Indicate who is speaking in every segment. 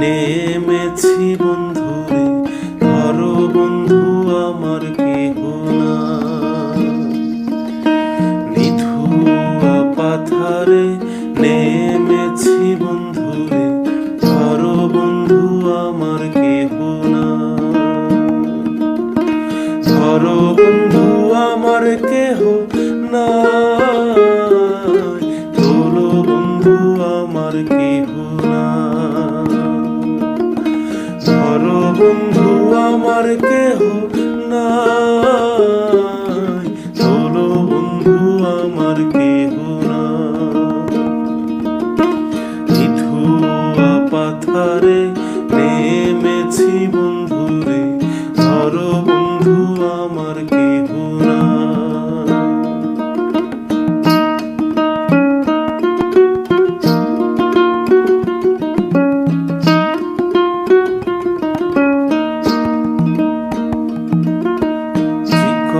Speaker 1: নেমেছি বন্ধু রে ধরো বন্ধু আমার কেহ না। নিধুয়া পাথারে নেমেছি বন্ধু রে ধরো বন্ধু আমার কেহ না। ধরো বন্ধু আমার কেহ না, তোলো বন্ধু আমার কেহ আমার কেহ না।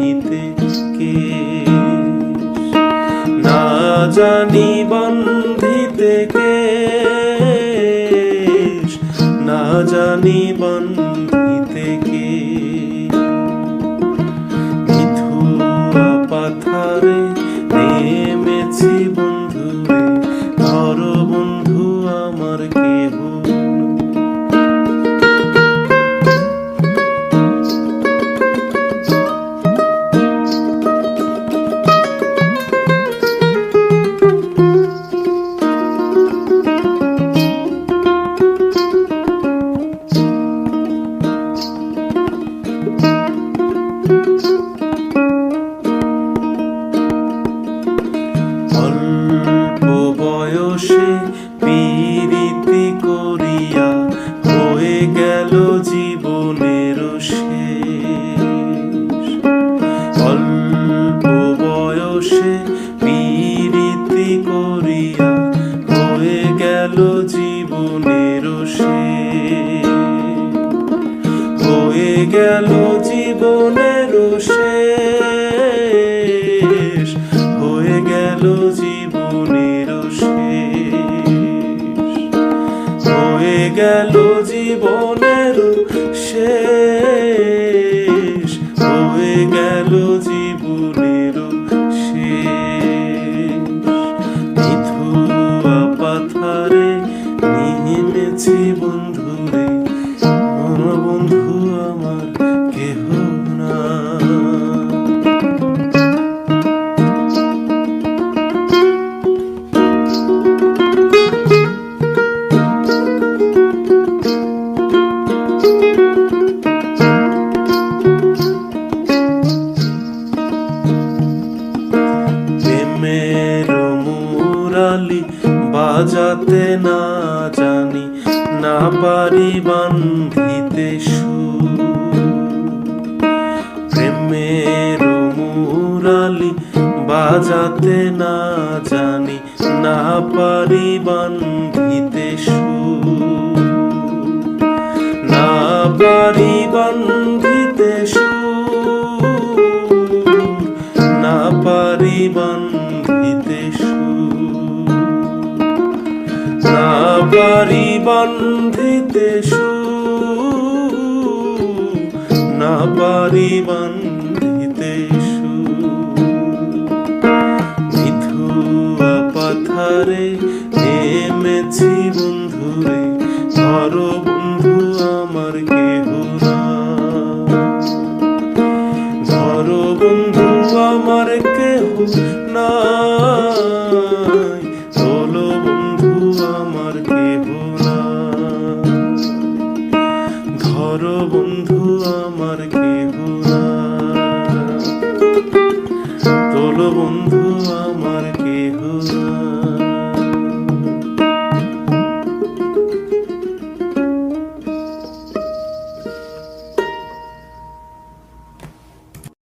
Speaker 1: বান্ধিতে কে না জানি বন্ধিতে কে না জানি বান্ধিতে বয়সে পীড়িতি করিয়া হয়ে গেল জীবনের শেষ। অল্প বয়সে পীড়িতি করিয়া হয়ে গেল জীবনের শেষ। হয়ে গেল জীবনের শেষ। গেল জীবনের শেষ পারি বান্ধিতে প্রেমের মুরালি বাজাতে না জানি, না পারি বান্ধিতে না পারি বান্ধিতে না পারি বান্ধিতে না পারি বান্ধিতে সুর না পারি বান্ধিতে সুর মিথুয়া পাথারে নেমেছি বন্ধুরে, ধর বন্ধু আমার কেহ না। ধর বন্ধু আমার কেহ নাই ধর বন্ধু আমার কেহ না তোলো বন্ধু আমার